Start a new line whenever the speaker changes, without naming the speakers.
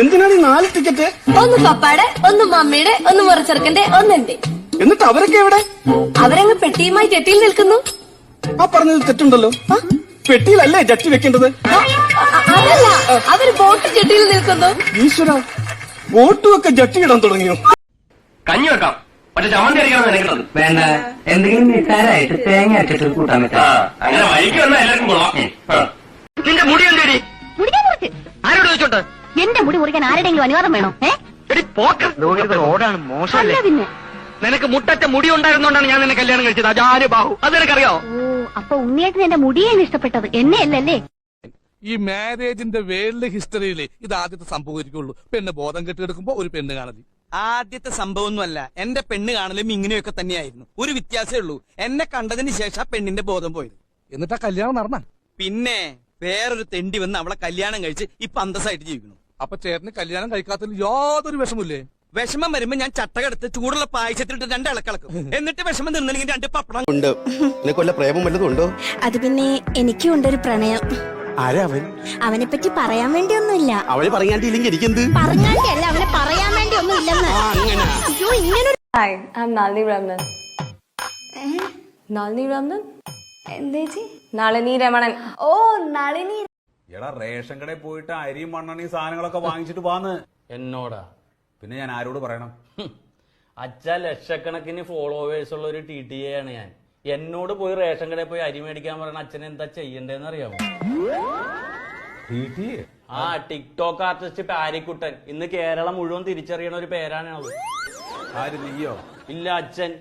എന്തിനാണ് നാല് ടിക്കറ്റ്
ഒന്ന് പപ്പാടെ ഒന്ന് മമ്മിയുടെ ഒന്ന് മുറച്ചെറുക്കന്റെ ഒന്നെന്റെ
എന്നിട്ട് അവരൊക്കെ എവിടെ?
അവരങ്ങ് പെട്ടിയുമായി ചെട്ടിയിൽ നിൽക്കുന്നു.
ആ പറഞ്ഞത് തെറ്റുണ്ടല്ലോ. പെട്ടിയിലല്ലേ ജട്ടി വെക്കേണ്ടത്?
അതല്ല അവർ ബോട്ട് ചെട്ടിയിൽ നിൽക്കുന്നു.
ഈശ്വര ബോട്ടും ഒക്കെ ജട്ടി ഇടാൻ തുടങ്ങിയോ?
കഞ്ഞി വെക്കാം. പക്ഷെ ചമ്മന്തി അരിക്കണം
വേണ്ട. എന്തെങ്കിലും നിസ്സാരായിട്ട് തേങ്ങ അരച്ചിട്ട് കൂട്ടാൻ പറ്റാ.
അങ്ങനെ വഴിക്ക് വന്നാൽ എല്ലാവർക്കും കൊള്ളാം. നിന്റെ മുടി എന്തേടി?
എന്റെ മുടി മുറിക്കാൻ ആരുടെങ്കിലും അനുവാദം വേണോ?
റോഡാണ്
അല്ല പിന്നെ.
നിനക്ക് മുട്ടറ്റ മുടി ഉണ്ടായിരുന്നോണ്ടാണ് ഞാൻ നിന്നെ കല്യാണം കഴിച്ചത്. അജാനു ബാഹു. അത് നിനക്കറിയോ?
ഓ അപ്പൊ ഉണ്ണിയേട്ടൻ എന്റെ മുടിയാണ് ഇഷ്ടപ്പെട്ടത്. എന്നെ അല്ലല്ലേ
ഈ മാരേജിന്റെ വേൾഡ് ഹിസ്റ്ററിയിൽ ഇത് ആദ്യത്തെ സംഭവിക്കുള്ളൂ പെണ്ണ് ബോധം കെട്ടിയെടുക്കുമ്പോ ഒരു പെണ്ണ് കാണലി.
ആദ്യത്തെ സംഭവം സംഭവമൊന്നുമല്ല. എന്റെ പെണ്ണ് കാണലും ഇങ്ങനെയൊക്കെ തന്നെയായിരുന്നു. ഒരു വ്യത്യാസമേ ഉള്ളൂ. എന്നെ കണ്ടതിന് ശേഷം ആ പെണ്ണിന്റെ ബോധം പോയത്.
എന്നിട്ടാ ആ കല്യാണം നടന്ന?
പിന്നെ വേറൊരു തെണ്ടി വന്ന് അവളെ കല്യാണം കഴിച്ച് ഇപ്പൊ അന്തസ്സായിട്ട് ജീവിക്കുന്നു.
അപ്പൊ ചേട്ടന് കല്യാണം കഴിക്കാത്തതിൽ യാതൊരു വിഷമില്ലേ
വിഷമം വരുമ്പോ ഞാൻ ചട്ടകെടുത്ത് ചൂടുള്ള പായസത്തിലിട്ട് രണ്ട് ഇളക്കിളക്കും. എന്നിട്ട് വിഷമം തിന്നില്ലെങ്കിൽ രണ്ട് പപ്പടം.
ഉണ്ട്. പ്രേമം വല്ലതും ഉണ്ടോ?
അത് പിന്നെ എനിക്കും ഉണ്ടൊരു പ്രണയം.
ആരാ അവൻ?
അവനെ പറ്റി പറയാൻ വേണ്ടി ഒന്നുമില്ല
അവൾ പറയാണ്ടില്ലെങ്കിൽ എനിക്കെന്ത്?
പറഞ്ഞാണ്ടല്ല അവനെ പറയാൻ വേണ്ടി ഒന്നും ഇല്ലെന്ന് അയ്യോ ഇങ്ങനെ
ഹായ് ഐ എന്തേച്ചി? നളിനി രമണൻ. ഓ നളിനി
എടാ റേഷൻ കടയിൽ പോയിട്ട് അരിയും മണ്ണെണ്ണയും സാധനങ്ങളൊക്കെ വാങ്ങിച്ചിട്ട് വാന്ന്.
എന്നോടാ?
പിന്നെ ഞാൻ ആരോട് പറയണം.
അച്ഛ ലക്ഷക്കണക്കിന് ഫോളോവേഴ്സ് ഉള്ള ഒരു ടി ടി എ ആണ് ഞാൻ. എന്നോട് പോയി റേഷൻ കടയിൽ പോയി അരി മേടിക്കാൻ പറയണ അച്ഛൻ എന്താ ചെയ്യണ്ടേന്ന് അറിയാമോ? ആ ടിക്ടോക്ക് ആർട്ടിസ്റ്റ് പാരിക്കുട്ടൻ. ഇന്ന് കേരളം മുഴുവൻ തിരിച്ചറിയണ ഒരു പേരാണ് അത്
ആര് നീയോ?
ഇല്ല അച്ഛൻ.